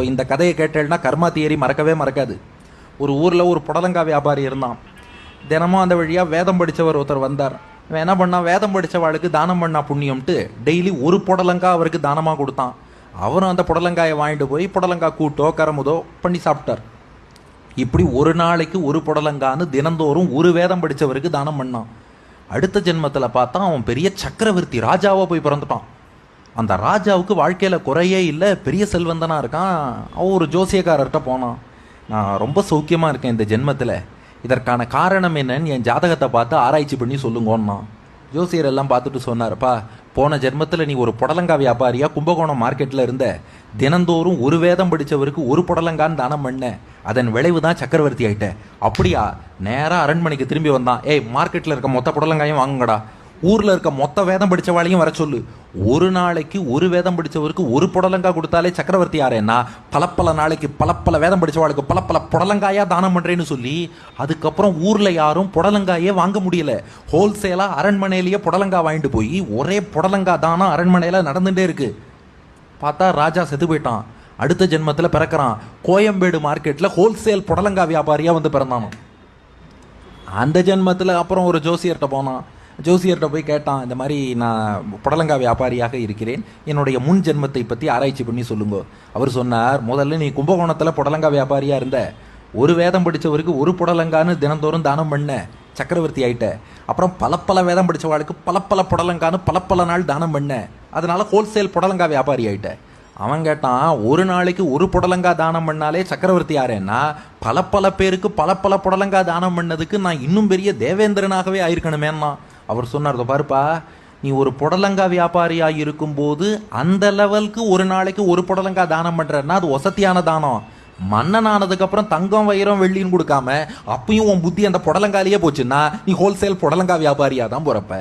இப்போ இந்த கதையை கேட்டேன்னா கர்மா தியரி மறக்கவே மறக்காது. ஒரு ஊரில் ஒரு புடலங்காய் வியாபாரி இருந்தான். தினமும் அந்த வழியாக வேதம் படித்தவர் ஒருத்தர் வந்தார். இவன் என்ன பண்ணால் வேதம் படித்தவாளுக்கு தானம் பண்ணா புண்ணியம்ட்டு டெய்லி ஒரு புடலங்காய் அவருக்கு தானமாக கொடுத்தான். அவரும் அந்த புடலங்காயை வாங்கிட்டு போய் புடலங்காய் கூட்டோ கரமுதோ பண்ணி சாப்பிட்டார். இப்படி ஒரு நாளைக்கு ஒரு புடலங்கான்னு தினந்தோறும் ஒரு வேதம் படித்தவருக்கு தானம் பண்ணான். அடுத்த ஜென்மத்தில் பார்த்தா அவன் பெரிய சக்கரவர்த்தி ராஜாவாக போய் பிறந்துட்டான். அந்த ராஜாவுக்கு வாழ்க்கையில் குறையே இல்லை பெரிய செல்வந்தனாக இருக்கான். அவன் ஒரு ஜோசியக்காரர்கிட்ட போனான். நான் ரொம்ப சௌக்கியமாக இருக்கேன் இந்த ஜென்மத்தில். இதற்கான காரணம் என்னன்னு என் ஜாதகத்தை பார்த்து ஆராய்ச்சி பண்ணி சொல்லுங்கோன்னா ஜோசியர் எல்லாம் பார்த்துட்டு சொன்னார்ப்பா போன ஜென்மத்தில் நீ ஒரு புடலங்காய் வியாபாரியாக கும்பகோணம் மார்க்கெட்டில் இருந்த. தினந்தோறும் ஒரு வேதம் படித்தவருக்கு ஒரு புடலங்கான்னு தானம் பண்ண. அதன் விளைவு தான் சக்கரவர்த்தி ஆயிட்ட. அப்படியா? நேராக அரண்மனைக்கு திரும்பி வந்தான். ஏய் மார்க்கெட்டில் இருக்க மொத்த புடலங்காயும் வாங்குங்கடா. ஊரில் இருக்க மொத்த வேதம் படித்தவாளையும் வர சொல்லு. ஒரு நாளைக்கு ஒரு வேதம் படித்தவருக்கு ஒரு புடலங்காய் கொடுத்தாலே சக்கரவர்த்தி யாரேன்னா பல பல நாளைக்கு பல பல வேதம் படித்தவாளுக்கு பல பல புடலங்காயாக தானம் பண்ணுறேன்னு சொல்லி அதுக்கப்புறம் ஊரில் யாரும் புடலங்காயே வாங்க முடியல. ஹோல்சேலாக அரண்மனையிலேயே புடலங்காய் வாங்கிட்டு போய் ஒரே புடலங்காய் தானம் அரண்மனையில் நடந்துகிட்டே இருக்குது பார்த்தா ராஜா செத்து போயிட்டான். அடுத்த ஜென்மத்தில் பிறக்கிறான். கோயம்பேடு மார்க்கெட்டில் ஹோல்சேல் புடலங்காய் வியாபாரியாக வந்து பிறந்தானோ. அந்த ஜென்மத்தில் அப்புறம் ஒரு ஜோசியர்கிட்ட போனான். ஜோசியர்கிட்ட போய் கேட்டான் இந்த மாதிரி நான் புடலங்கா வியாபாரியாக இருக்கிறேன். என்னுடைய முன் ஜென்மத்தை பற்றி ஆராய்ச்சி பண்ணி சொல்லுங்க. அவர் சொன்னார் முதல்ல நீ கும்பகோணத்தில் புடலங்காய் வியாபாரியாக இருந்த. ஒரு வேதம் படித்தவருக்கு ஒரு புடலங்கான்னு தினந்தோறும் தானம் பண்ண சக்கரவர்த்தி ஆயிட்ட. அப்புறம் பல பல வேதம் படித்தவாளுக்கு பல பல புடலங்கான்னு பல பல நாள் தானம் பண்ண. அதனால் ஹோல்சேல் புடலங்காய் வியாபாரி ஆயிட்ட. அவன் கேட்டான் ஒரு நாளைக்கு ஒரு புடலங்காய் தானம் பண்ணாலே சக்கரவர்த்தி யாரேன்னா? பல பல பேருக்கு பல பல புடலங்காய் தானம் பண்ணதுக்கு நான் இன்னும் பெரிய தேவேந்திரனாகவே ஆயிருக்கணுமேன்னா? அவர் சொன்னார் பாருப்பா நீ ஒரு புடலங்காய் வியாபாரியாக இருக்கும்போது அந்த லெவலுக்கு ஒரு நாளைக்கு ஒரு புடலங்காய் தானம் பண்ணுறன்னா அது வசதியான தானம்? மன்னன் ஆனதுக்கப்புறம் தங்கம் வைரம் வெள்ளின்னு கொடுக்காம அப்பயும் உன் புத்தி அந்த புடலங்காலேயே போச்சுன்னா நீ ஹோல்சேல் புடலங்காய் வியாபாரியாக தான் போகிறப்ப